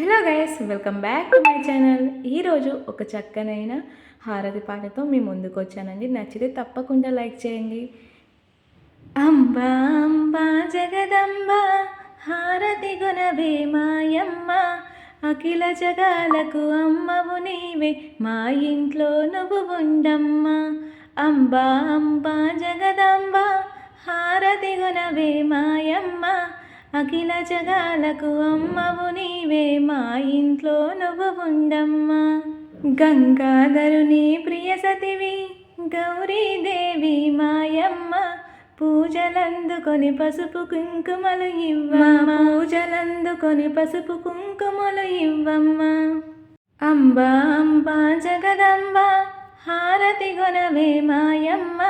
Hello guys welcome back to my channel. ఈరోజు ఒక చక్కనైన హారతి పాటతో మీ ముందుకు వచ్చానండి. నచ్చితే తప్పకుండా లైక్ చేయండి. అంబా అంబా జగదంబ హారతి గుణవే మాయమ్మ అఖిల జగాలకు అమ్మవు నీవే మా ఇంట్లో నువ్వు ఉండమ్మా. అంబా అంబా జగదంబ హారతి గుణవే మాయమ్మ అఖిల జగాలకు అమ్మవు నీవే మా ఇంట్లో నువ్వు ఉండమ్మా. గంగాధరుని ప్రియ సతివి గౌరీదేవి మాయమ్మ పూజలందుకొని పసుపు కుంకుమలు ఇవ్వమ్మ. పూజలందుకొని పసుపు కుంకుమలు ఇవ్వమ్మ. అంబా అంబా జగదంబ హారతి గుణవే మాయమ్మ.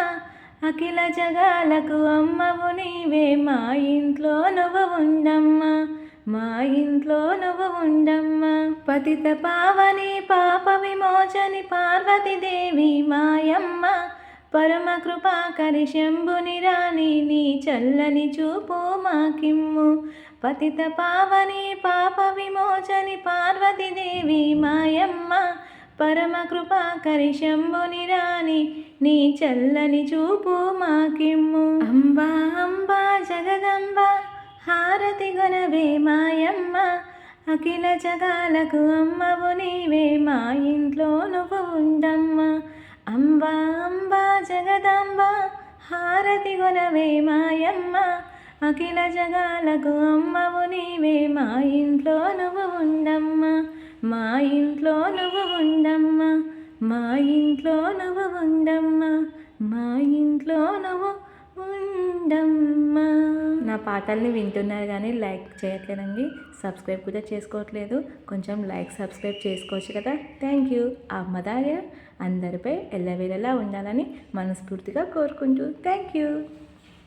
అఖిల జగాలకు అమ్మవు నీవే మా ఇంట్లో నువ్వు ఉండమ్మా మా ఇంట్లో నువ్వు ఉండమ్మా పతిత పావని పాప విమోచని పార్వతీదేవి మాయమ్మ. పరమ కృపాకరి శంభుని రాణి నీ చల్లని చూపు మాకిమ్ము. పతిత పావని పాప విమోచని పార్వతీదేవి మాయమ్మ. పరమ కృపాకరి శంభుని రాణి నీ చల్లని చూపు మాకిమ్ము. అంబా అంబా హారతి గుణవే మాయమ్మ అఖిల జగాలకు అమ్మవు నీవే మా ఇంట్లో నువ్వు ఉండమ్మ. అంబా అంబా జగదంబ హారతి గుణవే మాయమ్మ అఖిల జగాలకు అమ్మవు నీవే మా ఇంట్లో నువ్వు ఉండమ్మా. మా ఇంట్లో నువ్వు ఉండమ్మా మా ఇంట్లో నువ్వు ఉండమ్మ మా ఇంట్లో నువ్వు ఉండమ్మ. నా పాటల్ని వింటున్నారు కానీ లైక్ చేయట్లేదండి. సబ్స్క్రైబ్ కూడా చేసుకోవట్లేదు. కొంచెం లైక్ సబ్స్క్రైబ్ చేసుకోవచ్చు కదా. Thank you. అమ్మదాయ అందరిపై ఎల్లవేళలా ఉండాలని మనస్ఫూర్తిగా కోరుకుంటూ థ్యాంక్ యూ.